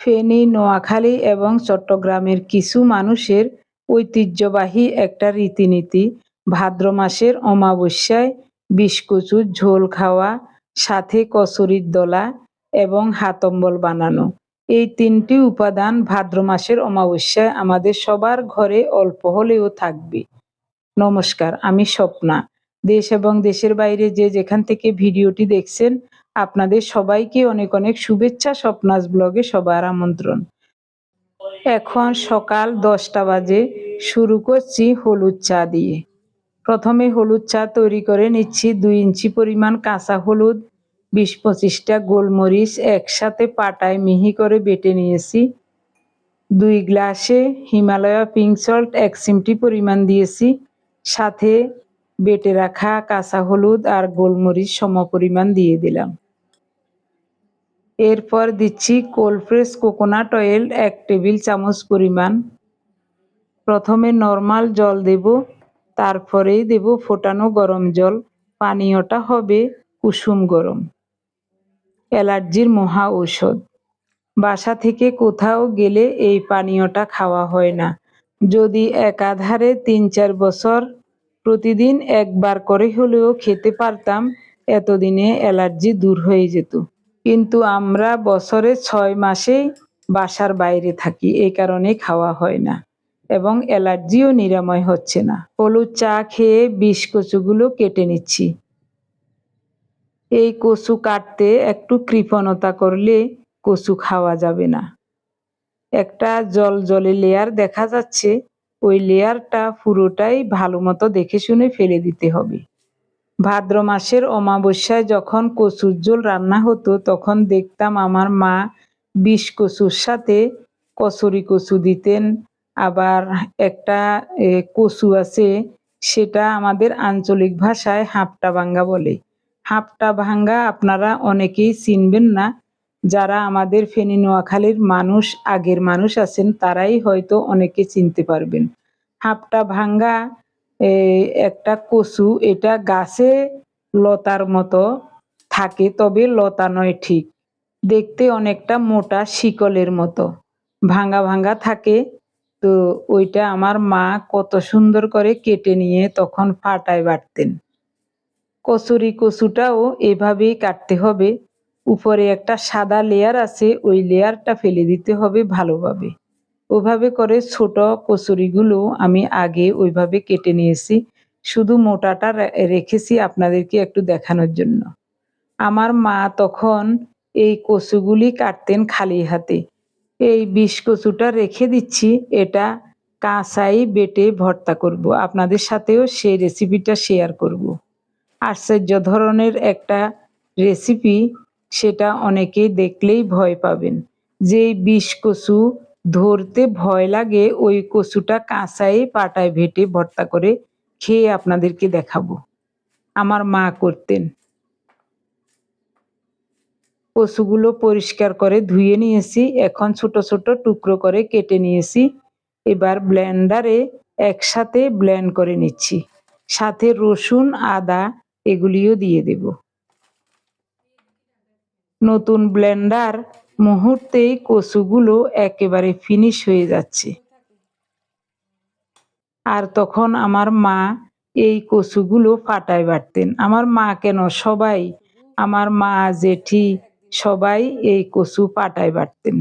ফেনী, নোয়াখালী এবং চট্টগ্রামের কিছু মানুষের ঐতিহ্যবাহী একটা রীতিনীতি, ভাদ্র মাসের অমাবস্যায় বিষকচুর ঝোল খাওয়া, সাথে কচুরির দলা এবং হাতম্বল বানানো। এই তিনটি উপাদান ভাদ্র মাসের অমাবস্যায় আমাদের সবার ঘরে অল্প হলেও থাকবে। নমস্কার, আমি স্বপ্না। দেশ এবং দেশের বাইরে যে যেখান থেকে ভিডিওটি দেখছেন আপনাদের সবাইকে অনেক অনেক শুভেচ্ছা স্বপ্নাস ব্লগে সবার আমন্ত্রণ। এখন সকাল দশটা বাজে, শুরু করছি হলুদ চা দিয়ে। প্রথমে হলুদ চা তৈরি করে নিচ্ছি দুই ইঞ্চি পরিমাণ কাঁচা হলুদ, বিশ পঁচিশটা গোলমরিচ একসাথে পাটায় মিহি করে বেটে নিয়েছি। দুই গ্লাসে হিমালয়া পিঙ্ক সল্ট এক সিমটি পরিমাণ দিয়েছি। সাথে বেটে রাখা কাঁচা হলুদ আর গোলমরিচ সম পরিমাণ দিয়ে দিলাম। এরপর দিচ্ছি কোল্ড প্রেস কোকোনাট অয়েল এক টেবিল চামচ পরিমাণ। প্রথমে নর্মাল জল দেব, তারপরেই দেব ফোটানো গরম জল। পানীয়টা হবে কুসুম গরম। অ্যালার্জির মহা ঔষধ। বাসা থেকে কোথাও গেলে এই পানীয়টা খাওয়া হয় না। যদি একাধারে তিন চার বছর প্রতিদিন একবার করে হলেও খেতে পারতাম, এতদিনে অ্যালার্জি দূর হয়ে যেত। কিন্তু আমরা বছরে ছয় মাসেই বাসার বাইরে থাকি এই কারণে খাওয়া হয় না এবং অ্যালার্জিও নিরাময় হচ্ছে না। হলুদ চা খেয়ে বিষ কচুগুলো কেটে নিচ্ছি। এই কচু কাটতে একটু কৃপণতা করলে কচু খাওয়া যাবে না। একটা জল জলে লেয়ার দেখা যাচ্ছে। ওই লেয়ারটা পুরোটাই ভালো মতো দেখে শুনে ফেলে দিতে হবে। ভাদ্র মাসের অমাবস্যায় যখন কচুর ঝোল রান্না হতো, তখন দেখতাম আমার মা বিষ কচুর সাথে কচুরি কচু দিতেন। আবার একটা কচু আছে, সেটা আমাদের আঞ্চলিক ভাষায় হাঁপটা ভাঙ্গা বলে। হাঁপটা ভাঙ্গা আপনারা অনেকেই চিনবেন না। যারা আমাদের ফেনী নোয়াখালীর মানুষ, আগের মানুষ আছেন, তারাই হয়তো অনেকে চিনতে পারবেন। হাঁপটা ভাঙ্গা একটা কচু, এটা গাছে লতার মতো থাকে, তবে লতা নয় ঠিক। দেখতে অনেকটা মোটা শিকলের মতো। ভাঙ্গা ভাঙ্গা থাকে, তো ওইটা আমার মা কত সুন্দর করে কেটে নিয়ে তখন ফাটায় বাটতেন। কচুরি কচুটাও এভাবেই কাটতে হবে উপরে একটা সাদা লেয়ার আছে, ওই লেয়ারটা ফেলে দিতে হবে ভালোভাবে। ওভাবে করে ছোট কচুরিগুলো আমি আগে ওইভাবে কেটে নিয়েছি। শুধু মোটাটা রেখেছি আপনাদেরকে একটু দেখানোর জন্য। আমার মা তখন এই কচুগুলি কাটতেন খালি হাতে। এই বিষ কচুটা রেখে দিচ্ছি, এটা কাঁচাই বেটে ভর্তা করব। আপনাদের সাথেও সেই রেসিপিটা শেয়ার করব। আশ্চর্য ধরনের একটা রেসিপি সেটা অনেকেই দেখলেই ভয় পাবেন। যে বিষ কচু ধরতে ভয় লাগে, ওই কচুটা কাঁচাই পাটায় ভেটে ভর্তা করে খেয়ে আপনাদেরকে দেখাবো। আমার মা করতেন। কচুগুলো পরিষ্কার করে ধুয়ে নিয়েছি, এখন ছোট ছোট টুকরো করে কেটে নিয়েছি। এবার ব্লেন্ডারে একসাথে ব্লেন্ড করে নিচ্ছি। সাথে রসুন, আদা, এগুলিও দিয়ে দেব। নতুন ব্লেন্ডার মুহূর্তেই কচুগুলো একেবারে ফিনিশ হয়ে যাচ্ছে। আর তখন আমার মা এই কচুগুলো ফাটায় বাটতেন আমার মা কেন? সবাই, আমার মা, জেঠি, সবাই এই কচু পাটায় বাটতেন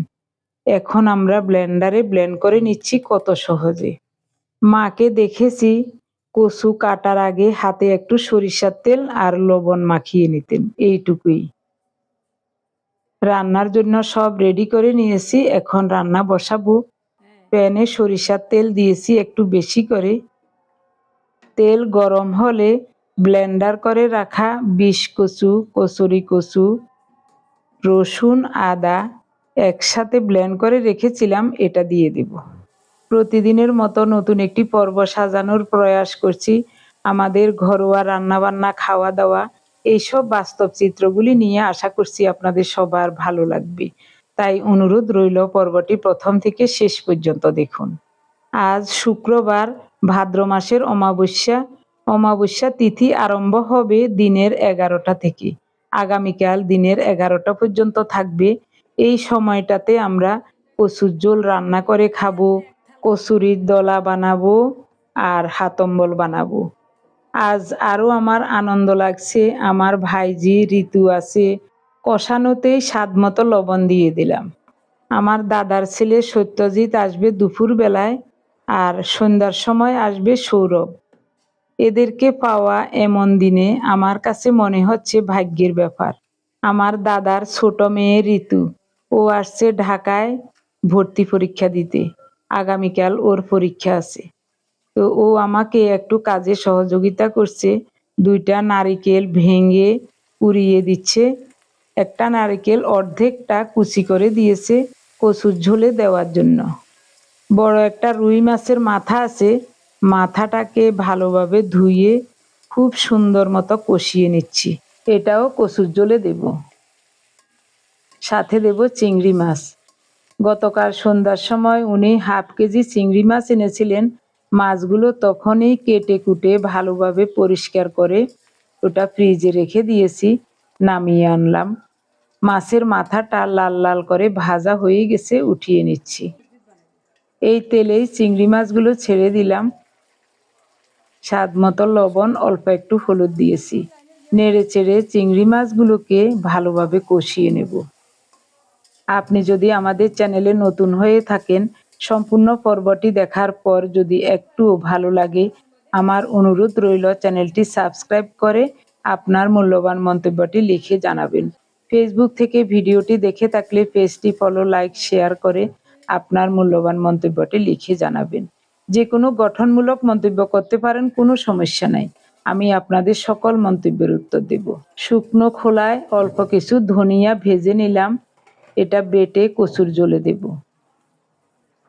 এখন আমরা ব্লেন্ডারে ব্লেন্ড করে নিচ্ছি কত সহজে। মাকে দেখেছি কচু কাটার আগে হাতে একটু সরিষার তেল আর লবণ মাখিয়ে নিতেন। এইটুকুই। রান্নার জন্য সব রেডি করে নিয়েছি। এখন রান্না বসাবো। প্যানে সরিষার তেল দিয়েছি একটু বেশি করে। তেল গরম হলে ব্লেন্ডার করে রাখা বিষ কচু, কচুরি কচু, রসুন, আদা একসাথে ব্লেন্ড করে রেখেছিলাম, এটা দিয়ে দেব। প্রতিদিনের মতো নতুন একটি পর্ব সাজানোর প্রয়াস করছি। আমাদের ঘরোয়া রান্নাবান্না খাওয়া দাওয়া এইসব বাস্তব চিত্রগুলি নিয়ে আশা করছি আপনাদের সবার ভালো লাগবে। তাই অনুরোধ রইল পর্বটি প্রথম থেকে শেষ পর্যন্ত দেখুন। আজ শুক্রবার ভাদ্র মাসের অমাবস্যা। অমাবস্যা তিথি আরম্ভ হবে দিনের এগারোটা থেকে। আগামীকাল দিনের এগারোটা পর্যন্ত থাকবে। এই সময়টাতে আমরা কচুর ঝোল রান্না করে খাব, কচুরির দলা বানাবো আর হাতম্বল বানাবো। আজ আরও আমার আনন্দ লাগছে। আমার ভাইজি ঋতু আছে। কষানোতেই স্বাদ মতো লবণ দিয়ে দিলাম। আমার দাদার ছেলে সত্যজিৎ আসবে দুপুর বেলায় আর সন্ধ্যার সময় আসবে সৌরভ। এদেরকে পাওয়া এমন দিনে আমার কাছে মনে হচ্ছে ভাগ্যের ব্যাপার। আমার দাদার ছোট মেয়ে ঋতু। ও আসছে ঢাকায় ভর্তি পরীক্ষা দিতে। আগামীকাল ওর পরীক্ষা আছে। তো ও আমাকে একটু কাজে সহযোগিতা করছে। দুইটা নারিকেল ভেঙে পুড়িয়ে দিচ্ছে। একটা নারিকেল অর্ধেকটা কুচি করে দিয়েছে কচুর ঝোলে দেওয়ার জন্য। বড় একটা রুই মাছের মাথা আছে। মাথাটাকে ভালোভাবে ধুয়ে খুব সুন্দর মতো কষিয়ে নিচ্ছি। এটাও কচুর ঝোলে দেব। সাথে দেব চিংড়ি মাছ। গতকাল সন্ধ্যার সময় উনি হাফ কেজি চিংড়ি মাছ এনেছিলেন। মাছগুলো তখনই কেটে কুটে ভালোভাবে পরিষ্কার করে ওটা ফ্রিজে রেখে দিয়েছি, নামিয়ে আনলাম। মাছের মাথাটা লাল লাল করে ভাজা হয়ে গেছে, উঠিয়ে নিচ্ছি। এই তেলেই চিংড়ি মাছগুলো ছেড়ে দিলাম। স্বাদ মতো লবণ, অল্প একটু হলুদ দিয়েছি। নেড়ে চেড়ে চিংড়ি মাছগুলোকে ভালোভাবে কষিয়ে নেব। আপনি যদি আমাদের চ্যানেলে নতুন হয়ে থাকেন সম্পূর্ণ পর্বটি দেখার পর যদি একটুও ভালো লাগে, আমার অনুরোধ রইল চ্যানেলটি সাবস্ক্রাইব করে আপনার মূল্যবান মন্তব্যটি লিখে জানাবেন। ফেসবুক থেকে ভিডিওটি দেখে থাকলে পেজটি ফলো লাইক শেয়ার করে আপনার মূল্যবান মন্তব্যটি লিখে জানাবেন। যে কোনো গঠনমূলক মন্তব্য করতে পারেন, কোনো সমস্যা নাই। আমি আপনাদের সকল মন্তব্যের উত্তর দেব। শুকনো খোলায় অল্প কিছু ধনিয়া ভেজে নিলাম। এটা বেটে কচুর জ্বলে দেব।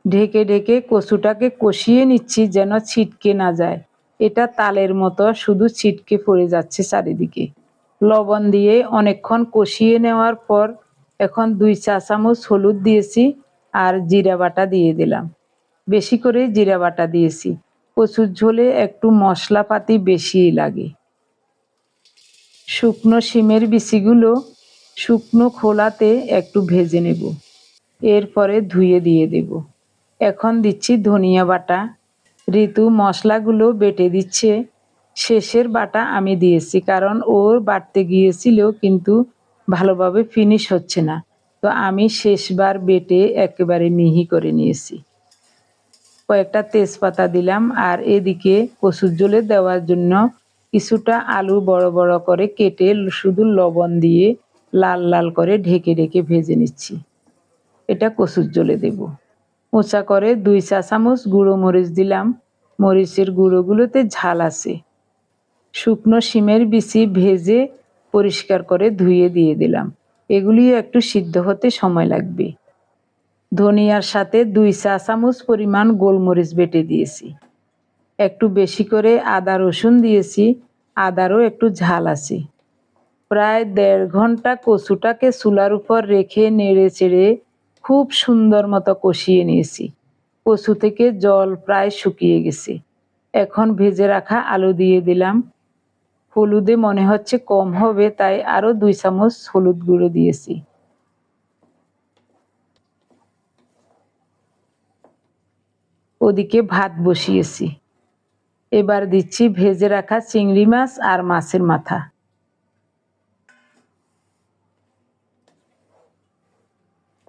ঢেকে ঢেকে কচুটাকে কষিয়ে নিচ্ছি যেন ছিটকে না যায়। এটা তালের মতো, শুধু ছিটকে পড়ে যাচ্ছে চারিদিকে। লবণ দিয়ে অনেকক্ষণ কষিয়ে নেওয়ার পর এখন দুই চা চামচ হলুদ দিয়েছি আর জিরা বাটা দিয়ে দিলাম। বেশি করে জিরা বাটা দিয়েছি। কচুর ঝোলে একটু মশলাপাতি বেশি লাগে। শুকনো শিমের বিচিগুলো শুকনো খোলাতে একটু ভেজে নেব। এরপরে ধুয়ে দিয়ে দেব। এখন দিচ্ছি ধনিয়া বাটা। ঋতু মশলাগুলো বেটে দিচ্ছে। শেষের বাটা আমি দিয়েছি, কারণ ওর বাটতে গিয়েছিল কিন্তু ভালোভাবে ফিনিশ হচ্ছে না। তো আমি শেষবার বেটে একেবারে মিহি করে নিয়েছি। কয়েকটা তেজপাতা দিলাম আর এদিকে কচুর জলে দেওয়ার জন্য কিছুটা আলু বড় বড় করে কেটে শুধু লবণ দিয়ে লাল লাল করে ঢেকে ঢেকে ভেজে নিচ্ছি। এটা কচুর জলে দেব। উঁচা করে দুই চা চামচ গুঁড়ো মরিচ দিলাম। মরিচের গুঁড়োগুলোতে ঝাল আছে। শুকনো শিমের বিচি ভেজে পরিষ্কার করে ধুয়ে দিয়ে দিলাম। এগুলিও একটু সিদ্ধ হতে সময় লাগবে। ধনিয়ার সাথে দুই চা চামচ পরিমাণ গোলমরিচ বেটে দিয়েছি। একটু বেশি করে আদা রসুন দিয়েছি, আদারও একটু ঝাল আছে। প্রায় দেড় ঘণ্টা কচুটাকে চুলার উপর রেখে নেড়ে চেড়ে খুব সুন্দর মতো কষিয়ে নিয়েছি। কচু থেকে জল প্রায় শুকিয়ে গেছে। এখন ভেজে রাখা আলু দিয়ে দিলাম। হলুদে মনে হচ্ছে কম হবে, তাই আরও দুই চামচ হলুদ গুঁড়ো দিয়েছি। ওদিকে ভাত বসিয়েছি। এবার দিচ্ছি ভেজে রাখা চিংড়ি মাছ আর মাছের মাথা।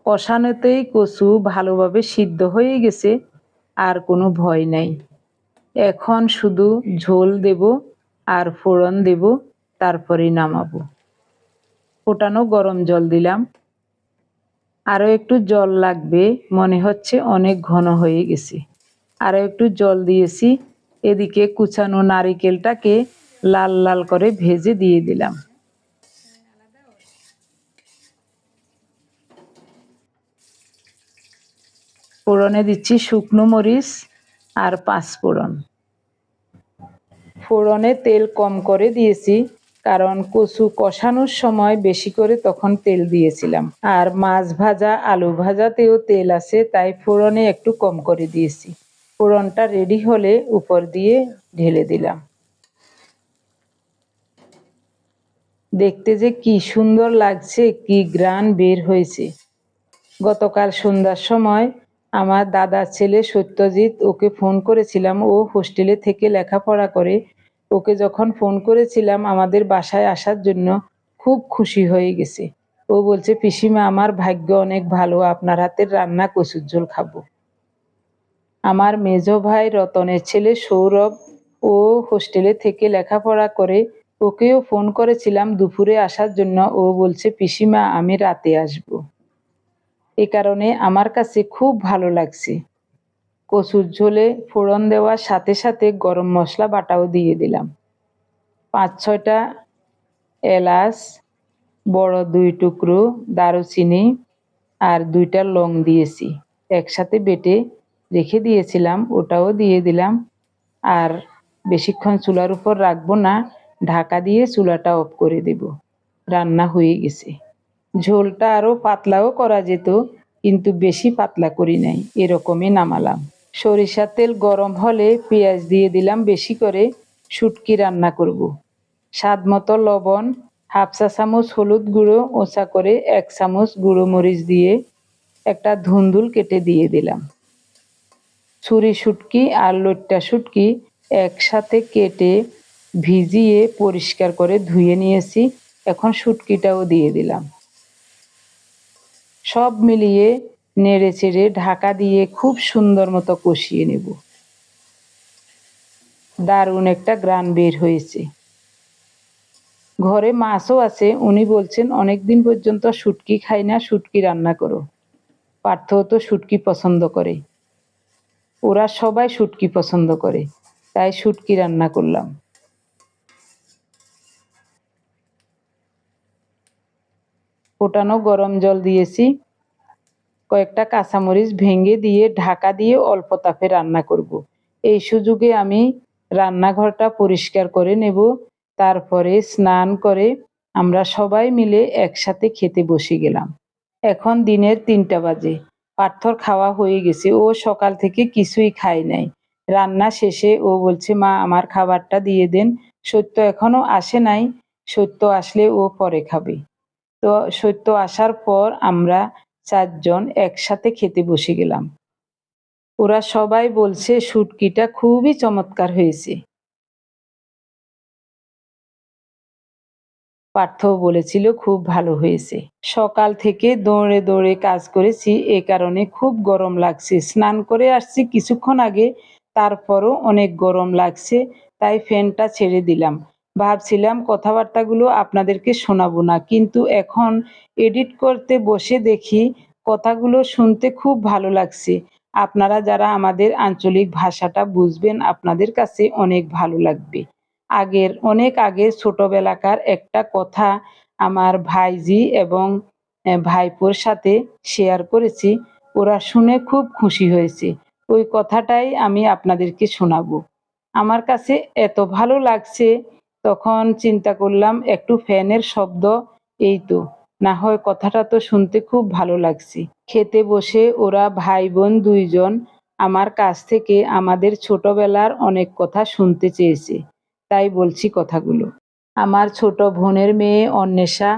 কষানোতেই কচু ভালোভাবে সিদ্ধ হয়ে গেছে, আর কোনো ভয় নাই। এখন শুধু ঝোল দেব আর ফোড়ন দেব, তারপরে নামাবো। ফোটানো গরম জল দিলাম। আরও একটু জল লাগবে, মনে হচ্ছে অনেক ঘন হয়ে গেছে। আরও একটু জল দিয়েছি, এদিকে কুচানো নারিকেলটাকে লাল লাল করে ভেজে দিয়ে দিলাম। ফোড়নে দিচ্ছি শুকনো মরিচ আর পাঁচ ফোড়ন। ফোড়নে তেল কম করে দিয়েছি, কারণ কচু কষানোর সময় বেশি করে তখন তেল দিয়েছিলাম। আর মাছ ভাজা, আলু ভাজাতেও তেল আছে, তাই ফোড়নে একটু কম করে দিয়েছি। ফোড়নটা রেডি হলে উপর দিয়ে ঢেলে দিলাম। দেখতে যে কি সুন্দর লাগছে, কি গ্রান বের হয়েছে। গতকাল সন্ধ্যার সময় আমার দাদার ছেলে সত্যজিৎ ওকে ফোন করেছিলাম। ও হোস্টেলে থেকে লেখাপড়া করে। ওকে যখন ফোন করেছিলাম আমাদের বাসায় আসার জন্য, খুব খুশি হয়ে গেছে। ও বলছে, পিসিমা, আমার ভাগ্য অনেক ভালো। আপনার হাতের রান্না কচুর ঝোল খাব। আমার মেজ ভাই রতনের ছেলে সৌরভ ও হোস্টেলে থেকে লেখাপড়া করে, ওকেও ফোন করেছিলাম দুপুরে আসার জন্য। ও বলছে, পিসিমা, আমি রাতে আসব। এ কারণে আমার কাছে খুব ভালো লাগছে। কচুর ঝোলে ফোড়ন দেওয়ার সাথে সাথে গরম মশলা বাটাও দিয়ে দিলাম। পাঁচ, ছয়টা এলাচ, বড় দুই টুকরো দারুচিনি আর দুইটা লং দিয়েছি। একসাথে বেটে রেখে দিয়েছিলাম, ওটাও দিয়ে দিলাম। আর বেশিক্ষণ চুলার উপর রাখব না, ঢাকা দিয়ে চুলাটা অফ করে দেব। রান্না হয়ে গেছে। ঝোলটা আরও পাতলাও করা যেত, কিন্তু বেশি পাতলা করি নাই, এরকমই নামালাম। সরিষার তেল গরম হলে পেঁয়াজ দিয়ে দিলাম বেশি করে, শুটকি রান্না করব। স্বাদ মতো লবণ, হাফ চা চামচ হলুদ গুঁড়ো ওচা করে এক চামচ গুঁড়ো মরিচ দিয়ে একটা ধুন্দুল কেটে দিয়ে দিলাম। ছুরি শুটকি আর লইট্টা শুটকি একসাথে কেটে ভিজিয়ে পরিষ্কার করে ধুয়ে নিয়েছি, এখন শুটকিটাও দিয়ে দিলাম। সব মিলিয়ে নেড়ে চেড়ে ঢাকা দিয়ে খুব সুন্দর মতো কষিয়ে নেব। দারুণ একটা গ্রান বের হয়েছে। ঘরে মাছও আছে, উনি বলছেন, অনেক দিন পর্যন্ত শুটকি খাই না, শুটকি রান্না করো। পার্থ তো শুটকি পছন্দ করে। ওরা সবাই শুটকি পছন্দ করে, তাই শুটকি রান্না করলাম। ফোটানো গরম জল দিয়েছি। কয়েকটা কাঁচামরিচ ভেঙে দিয়ে ঢাকা দিয়ে অল্প তাপে রান্না করব। এই সুযোগে আমি রান্নাঘরটা পরিষ্কার করে নেব। তারপরে স্নান করে আমরা সবাই মিলে একসাথে খেতে বসে গেলাম। এখন দিনের তিনটা বাজে। পার্থর খাওয়া হয়ে গেছে। ও সকাল থেকে কিছুই খায় নাই। রান্না শেষে ও বলছে, মা, আমার খাবারটা দিয়ে দেন। সত্য এখনও আসে নাই। সত্য আসলে ও পরে খাবে। তো সত্য আসার পর আমরা চারজন একসাথে খেতে বসে গেলাম। ওরা সবাই বলছে শুটকিটা খুবই চমৎকার হয়েছে। পার্থও বলেছিল, খুব ভালো হয়েছে। সকাল থেকে দৌড়ে দৌড়ে কাজ করেছি, এ কারণে খুব গরম লাগছে। স্নান করে আসছি কিছুক্ষণ আগে, তারপরও অনেক গরম লাগছে, তাই ফ্যানটা ছেড়ে দিলাম। ভাবছিলাম কথাবার্তাগুলো আপনাদেরকে শোনাবো না, কিন্তু এখন এডিট করতে বসে দেখি কথাগুলো শুনতে খুব ভালো লাগছে। আপনারা যারা আমাদের আঞ্চলিক ভাষাটা বুঝবেন আপনাদের কাছে অনেক ভালো লাগবে। আগের, অনেক আগের ছোটবেলাকার একটা কথা আমার ভাইজি এবং ভাইপোর সাথে শেয়ার করেছি, ওরা শুনে খুব খুশি হয়েছে। ওই কথাটাই আমি আপনাদেরকে শোনাবো। আমার কাছে এত ভালো লাগছে তখন চিন্তা করলাম, একটু ফ্যানের শব্দ, এই তো। না হয় কথাটা তো শুনতে খুব ভালো লাগছে। খেতে বসে ওরা ভাই বোন দুইজন আমার কাছ থেকে আমাদের ছোটবেলার অনেক কথা শুনতে চেয়েছে। তাই বলছি কথাগুলো। আমার ছোট বোনের মেয়ে অন্বেষা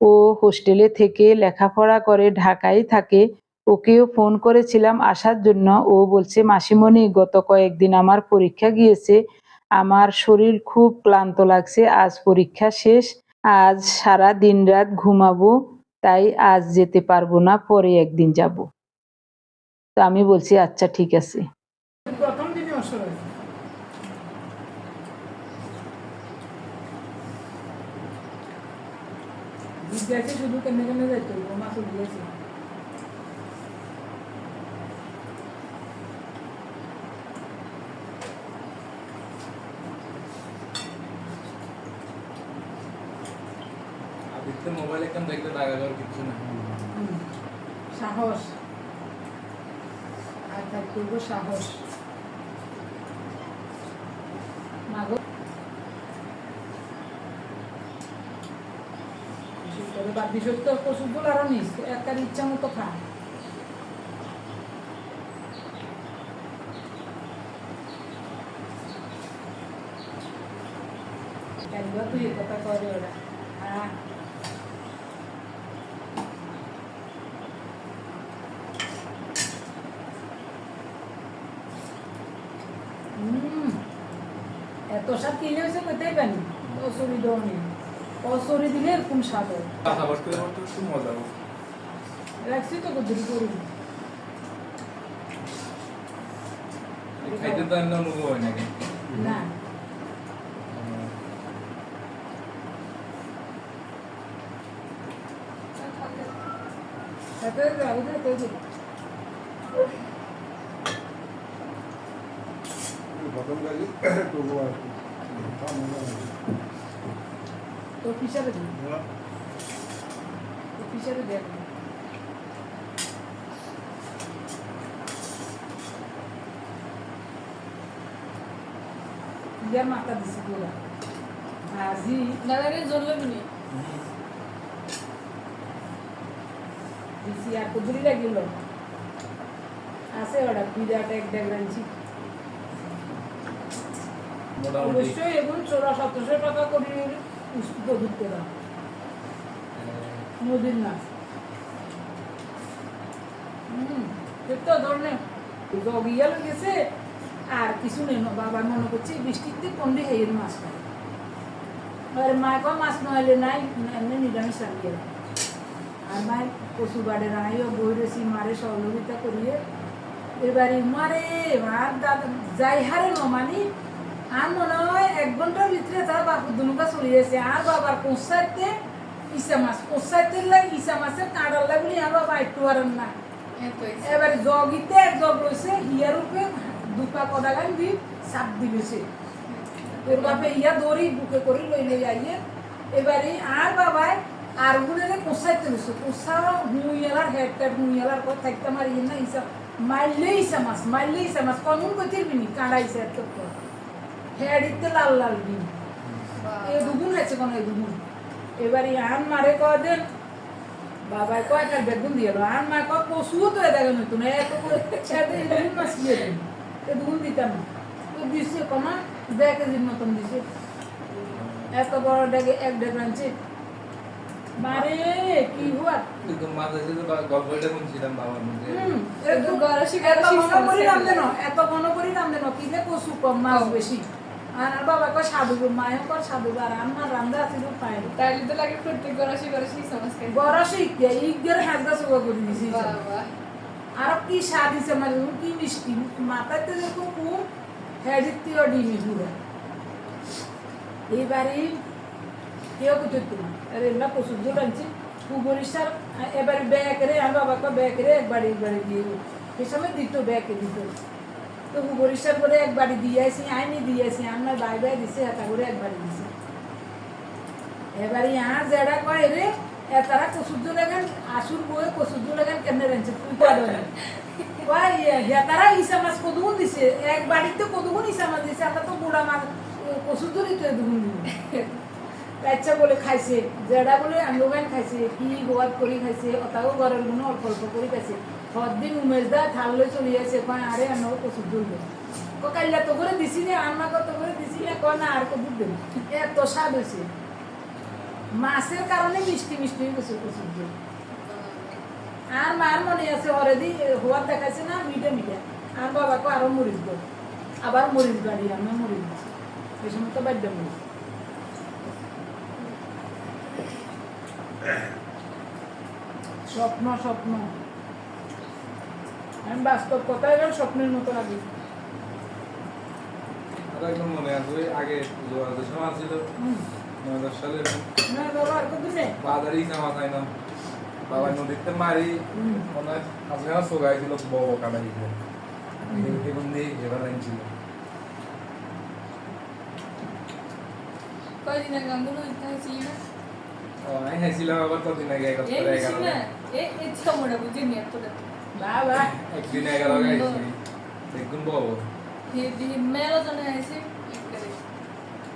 ও হোস্টেলে থেকে লেখাপড়া করে ঢাকায় থাকে। ওকেও ফোন করেছিলাম আসার জন্য। ও বলছে, মাসিমণি, গত কয়েকদিন আমার পরীক্ষা গিয়েছে। আমার শরীর খুব ক্লান্ত লাগছে, আজ পরীক্ষা শেষ, আজ সারা দিন রাত ঘুমাবো, তাই আজ যেতে পারব না, পরে একদিন যাব। তো আমি বলছি আচ্ছা ঠিক আছে। শুধু কেমনে কেমনে যাইতো মাছ মোবাইল এখন দেখলে টাকা দেওয়ার কিছু না সাহস। আর তার করব সাহস। মাগো। তবে বিষয় তো পশুগুলো আরও নিস একটা ইচ্ছা মতো খা। তুই কথা করে ওরা। এত স্বাদ কিনে হয়েছে কোথায় পানি কসুরি দেওয়া নেই কসুরি দিলে এরকম স্বাদ হয়। কথা বলতে বলতে খুব মজা রাখছি তো কুদুরি করি খাইতে তো এমন অনুভব হয় নাকি না। প্রথম কাজে তবু আর কি। তোর পিছারে দিই তোর পিছারে দেখ ইয়ার মাথা দিছি পুরা আজি দাদাকে জ্বললে বুনি দিছি আর কুদুরি লাগিল। আছে ওটা বিরাট এক দেড় রাঞ্চি আর কিছু নেই বাবা মনে করছে বৃষ্টিতে কন্ডি হেয়ের মাছ আর মায় কয়, মাছ নইলে নাই এমনি নিরামিষ রাখিয়ে রাখে। আর মায় কচু বাড়ে রাইও বই রেসি মারে, সহযোগিতা করিয়ে এবারে মারে আর দাদা যাই হারে নমানি আর মনে হয় এক ঘণ্টার ভিতরে তার বাপুর দুনুকা চলে গেছে। আর বাবার কোসাইতে ইসা মাছ কোসাইতে লাগে ইসা মাছের কাঁড়াল লাগলি আর বাবা একটু আর না এবারে জগিতে এক জগ রয়েছে হিয়ার উপরে দুপা কদা গান দি সাপ দিবেছে। তোর বাপে ইয়া দড়ি বুকে করে লই লই আইয়ে। এবারে আর বাবাই আর গুনে কোসাইতে রয়েছে কোসা হুইয়ালার হেড টেড হুইয়ালার কই থাকতে মারি না ইসা মারলে ইসা মাছ মারলে ইসা মাছ কমন কইতে বিনি কাঁড়া ইসা এত ইতে লাল লাল বিন এ দুগুণ আছে কোন এ দুগুণ। এবারে আন মারে কয় দেন? বাবাই কয় একটা বেগুন দিয়ে দাও। আর মা কয় পশুও তো এটা গেল তুমি এত করে ছেড়ে দুগুণ মাছ দিয়ে দেন এ দুগুণ দিতাম। না তো দিছে কমা দেড় কেজির মতন দিছে। এত বড় ডেকে এক ডেক আনছে। বারে কি হুয়া? কিন্তু মাঝে বা- গল্পটা শুনছিলাম বাবার মধ্যে। হুম একটু গড়াশি এত মনে করি রাম দেন এত মনে করি রাম দেন কি যে কচু কম মাছ বেশি। আর বাবা কয় সাধু কয় সাধু আর আমার রান্দা আছিল পায় তাইলে তো লাগে প্রত্যেক গরসে ইগের করে দিছি। বাবা। আর কি মানে কি মিষ্টি। মাথাতে দেখো খুব হেডিত্তীয় ডিমি পুরো। এইবারে কেউ কিছু না। আর এগুলা প্রচুর জোর আনছি। কুবরিশার এবারে ব্যাগরে আর বাবাকে ব্যাগরে একবারে একবারে দিয়ে সে সময় দিত ব্যাগে দিত। তো কুবরিশার করে একবারে দিয়ে আসি, আইনি দিয়ে আসি, আমার বাই বাই দিছে এটা করে একবারে দিছে। এবারে আর যেটা কয় রে তারা কসুদ্দু লাগান আসুর বয়ে কসুদ্দু লাগান কেমনে রাখছে তুই কয় তারা ইসা মাছ কদুগুন দিছে, এক বাড়িতে কদুগুন ইসা মাছ দিছে, আমরা তো বুড়া মাছ কসুদ্দু দিতে দুগুন বাচ্চা বলে খাইছে যেটা বলে আমি খাইছে, কি গোয়াত করে খাইছে অতাও ঘরের গুণ অল্প অল্প করে খাইছে। সদিন উমেশ দা থাল লই চলে আসে কয় আরে আনো কসুদ্দু ক কাইলা তো করে দিছি না? আন্না কত করে দিছি না? কয়, না আর কদুর দেব এত স্বাদ হয়েছে মাছের কারণে মিষ্টি মিষ্টি হয়ে গেছে কচুর ঝোল। আর মার মনে আছে হরেদি হওয়ার দেখাচ্ছে না মিঠে মিঠে আর বাবাকে আরও মরিচ দেব আবার মরিচ বাড়ি আমি মরিচ দিচ্ছি এই সময় তো বাদ্য মরিচ স্বপ্ন স্বপ্ন। বাস্তব কথা এবার স্বপ্নের মতো লাগে একদম মনে আছে আগে যোগাযোগ সময় ছিল। নয় দশ সালে না বাবা আর কত নেই বাজারেই জামা চাই না। বাবা নদীতে মারি হুম। আজকে সোগাইছিল বড় বড় কাটা দিয়েছিল এগুন দিয়ে এবার আনছিল কয়দিন আগে ও আমি খাইছিলাম আবার কদিন আগে? এক এগারো। এই এতটা বাবা একদিন এগারো খাইছি দেখুন বড় বড় হে দি মেলা জনে আইছে একবারে।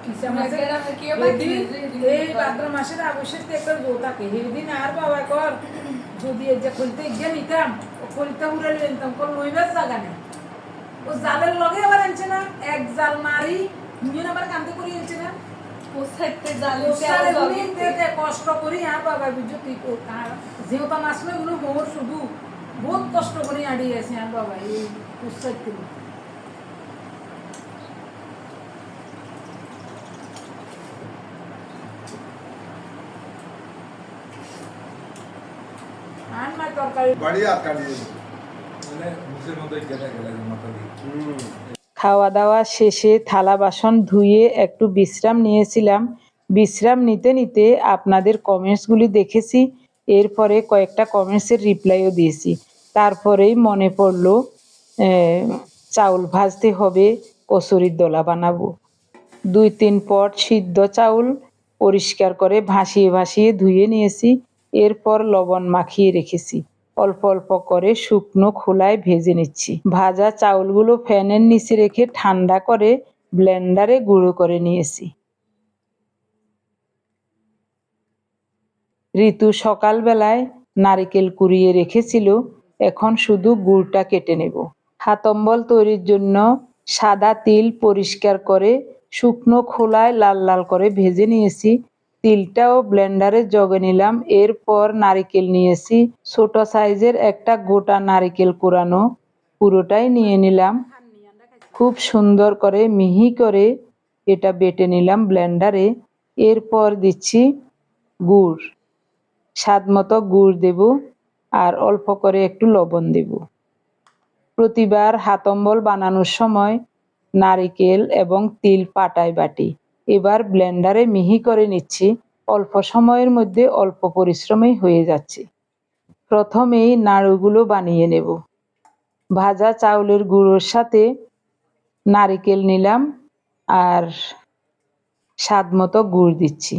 কিসা আমরা মাছের গ্রামে কেউ বাকি? এদিন- নেই, এদিন এই বাকি। ভাদ্র মাসের আবশ্যক একটা জো থাকে। সেদিন আর বাবা কর। যদি এই যে খুলতে গিয়ে নিতাম ও খুলতে নিতাম কোন লইবার জায়গা নেই। ও জালের লগে আবার আনছে না এক জাল মারি দুজন আবার কান্দে করি আনছে না। কষ্ট করি আর বাবা যেহেতু মাছ নয় ওগুলো মোর শুধু বহুত কষ্ট করে আড়িয়ে আছে আর বাবা এই উৎসাহ খাওয়া দাওয়া শেষে থালা বাসন ধুয়ে একটু বিশ্রাম নিয়েছিলাম। বিশ্রাম নিতে নিতে আপনাদের কমেন্টসগুলি দেখেছি। এরপরে কয়েকটা কমেন্টসের রিপ্লাইও দিয়েছি। তারপরেই মনে পড়ল চাউল ভাজতে হবে, কচুরির দোলা বানাবো। দুই তিন পট সিদ্ধ চাউল পরিষ্কার করে ভাসিয়ে ভাসিয়ে ধুয়ে নিয়েছি, এরপর লবণ মাখিয়ে রেখেছি। অল্প অল্প করে শুকনো খোলায় ভেজে নিচ্ছি। ভাজা চাউলগুলো ফ্যানের নিচে রেখে ঠান্ডা করে ব্লেন্ডারে গুঁড়ো করে নিয়েছি। ঋতু সকালবেলায় নারকেল কুড়িয়ে রেখেছিল, এখন শুধু গুড়টা কেটে নেব। হাতম্বল তৈরির জন্য সাদা তিল পরিষ্কার করে শুকনো খোলায় লাল লাল করে ভেজে নিয়েছি। তিলটাও ব্লেন্ডারে জগে নিলাম, এরপর নারকেল নিয়েছি। ছোট সাইজের একটা গোটা নারকেল কোরানো পুরোটাই নিয়ে নিলাম। খুব সুন্দর করে মিহি করে এটা বেটে নিলাম ব্লেন্ডারে। এরপর দিচ্ছি গুড়। স্বাদ মতো গুড় দেব আর অল্প করে একটু লবণ দেব। প্রতিবার হাতম্বল বানানোর সময় নারিকেল এবং তিল পাটায় বাটি। এবার ব্লেন্ডারে মিহি করে নিচ্ছি। অল্প সময়ের মধ্যে অল্প পরিশ্রমেই হয়ে যাচ্ছে। প্রথমেই নাড়ুগুলো বানিয়ে নেব। ভাজা চাউলের গুঁড়োর সাথে নারিকেল নিলাম আর স্বাদ মতো গুড় দিচ্ছি।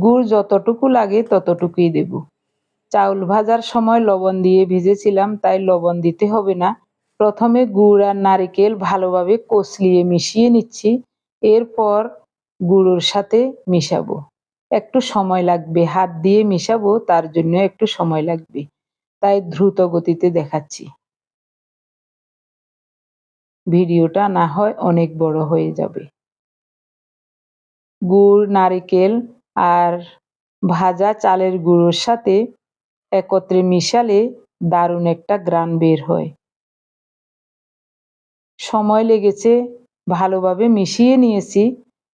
গুড় যতটুকু লাগে ততটুকুই দেব। চাউল ভাজার সময় লবণ দিয়ে ভিজেছিলাম, তাই লবণ দিতে হবে না। প্রথমে গুড় আর নারিকেল ভালোভাবে কষলিয়ে মিশিয়ে নিচ্ছি, এরপর গুঁড়োর সাথে মিশাবো। একটু সময় লাগবে, হাত দিয়ে মিশাবো, তার জন্য একটু সময় লাগবে, তাই দ্রুত গতিতে দেখাচ্ছি। ভিডিওটা না হয় অনেক বড় হয়ে যাবে। গুড়, নারিকেল আর ভাজা চালের গুঁড়োর সাথে একত্রে মিশালে দারুণ একটা গ্রান বের হয়। সময় লেগেছে, ভালোভাবে মিশিয়ে নিয়েছি,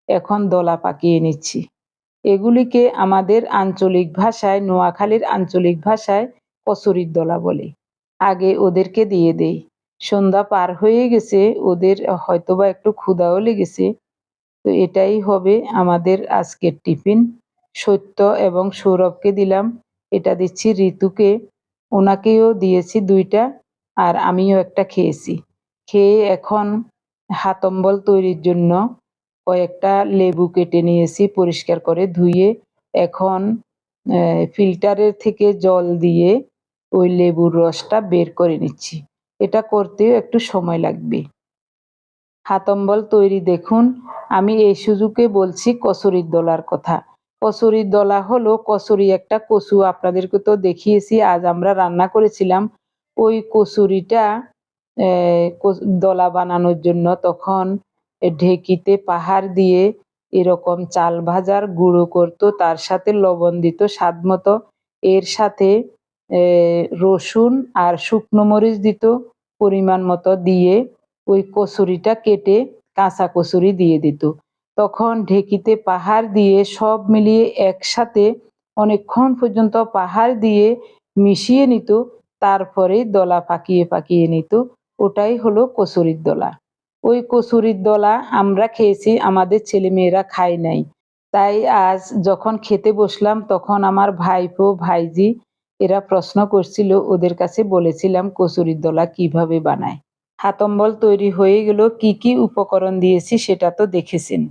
এখন দলা পাকিয়ে নিচ্ছি। এগুলিকে আমাদের আঞ্চলিক ভাষায়, নোয়াখালীর আঞ্চলিক ভাষায় কচুরির দলা বলে। আগে ওদেরকে দিয়ে দেই। সন্ধ্যা পার হয়ে গেছে, ওদের হয়তোবা একটু ক্ষুধাও লেগেছে তো এটাই হবে আমাদের আজকের টিফিন। সত্য এবং সৌরভকে দিলাম। এটা দিচ্ছি ঋতুকে। ওনাকেও দিয়েছি দুইটা আর আমিও একটা খেয়েছি। খেয়ে এখন হাতম্বল তৈরির জন্য কয়েকটা লেবু কেটে নিয়েছি পরিষ্কার করে ধুয়ে। এখন ফিল্টারের থেকে জল দিয়ে ওই লেবুর রসটা বের করে নিচ্ছি। এটা করতেও একটু সময় লাগবে। হাতম্বল তৈরি দেখুন। আমি এই সুযোগে বলছি কচুরির দলার কথা। কচুরির দলা হলো কচুরি একটা কচু। আপনাদেরকে তো দেখিয়েছি, আজ আমরা রান্না করেছিলাম। ওই কচুরিটা দলা বানানোর জন্য তখন ঢেকিতে পাহাড় দিয়ে এরকম চাল ভাজার গুঁড়ো করতো, তার সাথে লবণ দিত স্বাদ মতো। এর সাথে রসুন আর শুকনো মরিচ দিত পরিমাণ মতো দিয়ে। ওই কচুরিটা কেটে কাঁচা কচুরি দিয়ে দিত। তখন ঢেকিতে পাহাড় দিয়ে সব মিলিয়ে একসাথে অনেকক্ষণ পর্যন্ত পাহাড় দিয়ে মিশিয়ে নিত, তারপরে দলা পাকিয়ে পাকিয়ে নিত। ওটাই হলো কচুরির দলা। ওই কচুরির দলা আমরা খেয়েছি, আমাদের ছেলে মেয়েরা খায় নাই। তাই আজ যখন খেতে বসলাম, তখন আমার ভাইপো, ভাইজি এরা প্রশ্ন করছিল, ওদের কাছে বলেছিলাম কচুরির দলা কীভাবে বানায়। হাতম্বল তৈরি হয়ে গেল, কি কি উপকরণ দিয়েছি সেটা তো দেখেছেন।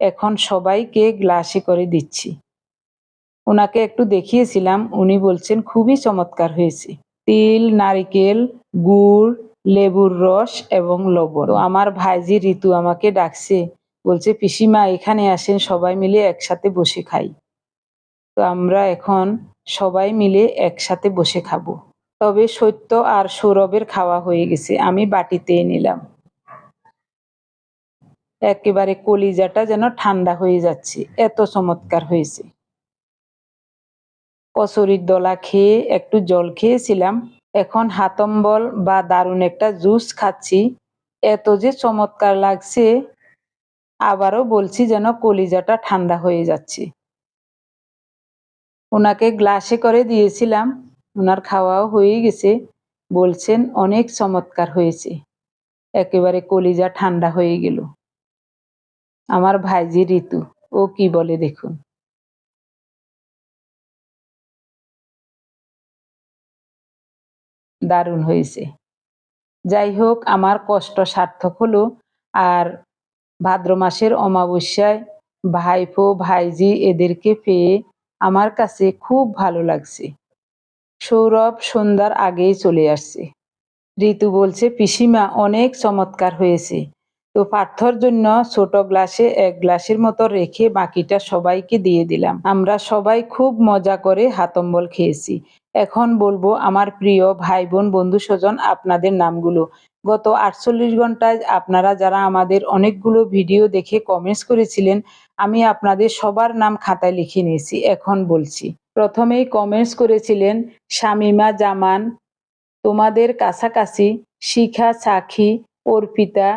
এখন সবাইকে গ্লাসে করে দিচ্ছি। ওনাকে একটু দেখিয়েছিলাম, উনি বলছেন, খুবই চমৎকার হয়েছে। তিল, নারিকেল, গুড়, লেবুর রস এবং লবণ। আমার ভাইজি ঋতু আমাকে ডাকছে, বলছে, পিসিমা, এখানে আসেন, সবাই মিলে একসাথে বসে খাই। তো আমরা এখন সবাই মিলে একসাথে বসে খাব। তবে সত্য আর সৌরভের খাওয়া হয়ে গেছে। আমি বাটিতে নিলাম। একেবারে কলিজাটা যেন ঠান্ডা হয়ে যাচ্ছে। এত চমৎকার হয়েছে। কচুরির দলা খেয়ে একটু জল খেয়েছিলাম। এখন হাতম্বল বা দারুণ একটা জুস খাচ্ছি। এত যে চমৎকার লাগছে, আবারও বলছি যেন কলিজাটা ঠান্ডা হয়ে যাচ্ছে। ওনাকে গ্লাসে করে দিয়েছিলাম। ওনার খাওয়াও হয়ে গেছে। বলছেন, অনেক চমৎকার হয়েছে। একেবারে কলিজা ঠান্ডা হয়ে গেল। আমার ভাইজি ঋতু, ও কি বলে দেখুন। দারুণ হয়েছে। যাই হোক, আমার কষ্ট সার্থক হলো আর ভাদ্র মাসের অমাবস্যায় ভাইপো, ভাইজি এদেরকে পেয়ে আমার কাছে খুব ভালো লাগছে। সৌরভ সন্ধ্যার আগেই চলে আসছে। ঋতু বলছে, পিসিমা, অনেক চমৎকার হয়েছে। তো পার্থর জন্য ছোট গ্লাসে এক গ্লাসের মতো রেখে বাকিটা সবাইকে দিয়ে দিলাম। আমরা সবাই খুব মজা করে হাতম্বল খেয়েছি। এখন বলব, আমার প্রিয় ভাই বোন বন্ধু স্বজন আপনাদের নামগুলো। গত আটচল্লিশ ঘন্টায় আপনারা যারা আমাদের অনেকগুলো ভিডিও দেখে কমেন্টস করেছিলেন, আমি আপনাদের সবার নাম খাতায় লিখে নিয়েছি, এখন বলছি। প্রথমেই কমেন্টস করেছিলেন, শামিমা জামান, তোমাদের কাছাকাছি শিখা সাখী, অর্পিতা,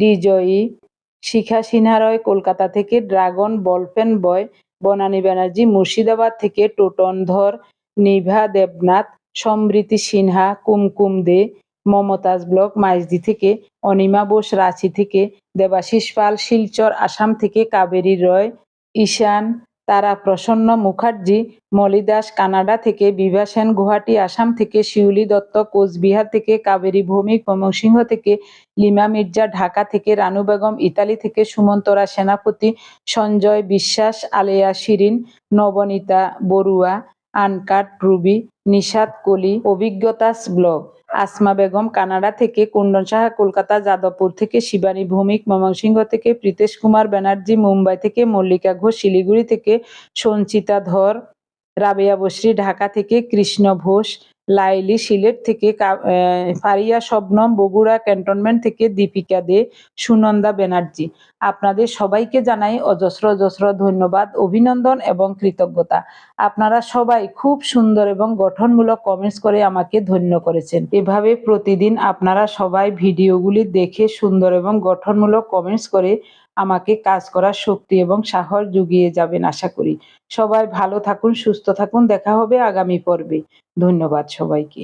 ডিজয়ী, শিখা সিনহারয় কলকাতা থেকে ড্রাগন বলপেন বয়, বনানী ব্যানার্জি, মুর্শিদাবাদ থেকে টোটন ধর নিভা দেবনাথ সমৃতি সিনহা, কুমকুম দে মমতাজ ব্লক মাইজদি থেকে, অনিমা বোস রাঁচি থেকে, দেবাশিস পাল শিলচর আসাম থেকে, কাবেরী রয়, ঈশান তারা প্রসন্ন মুখার্জি, মলি দাস কানাডা থেকে, বিভা সেন আসাম থেকে, শিউলি দত্ত কোচবিহার থেকে, কাবেরী ভৌমিক ময়মনসিংহ থেকে, লিমা মির্জা ঢাকা থেকে, রানু বেগম ইতালি থেকে, সুমন্তরা সেনাপতি, সঞ্জয় বিশ্বাস, আলেয়া শিরিন, নবনীতা বড়ুয়া, আনকাট রুবি নিশাদ কলি, অভিজ্ঞতাস ব্লগ আসমা বেগম কানাডা থেকে কুন্ডন সাহা কলকাতা, যাদবপুর থেকে শিবানী ভৌমিক, ময়মনসিংহ থেকে প্রীতেশ কুমার ব্যানার্জি, মুম্বাই থেকে মল্লিকা ঘোষ, শিলিগুড়ি থেকে সঞ্চিতা ধর, রাবেয়া বশ্রী ঢাকা থেকে কৃষ্ণ ঘোষ লাইলি সিলেট থেকে ফারিয়া শবনম বগুড়া ক্যান্টনমেন্ট থেকে দীপিকা দে, সুনন্দা ব্যানার্জি আপনাদের সবাইকে জানাই অজস্র অজস্র ধন্যবাদ, অভিনন্দন এবং কৃতজ্ঞতা। আপনারা সবাই খুব সুন্দর এবং গঠনমূলক কমেন্টস করে আমাকে ধন্য করেছেন। এভাবে প্রতিদিন আপনারা সবাই ভিডিওগুলি দেখে সুন্দর এবং গঠনমূলক কমেন্টস করে আমাকে কাজ করার শক্তি এবং সাহস জুগিয়ে যাবেন আশা করি। সবাই ভালো থাকুন, সুস্থ থাকুন, দেখা হবে আগামী পর্বে। ধন্যবাদ সবাইকে।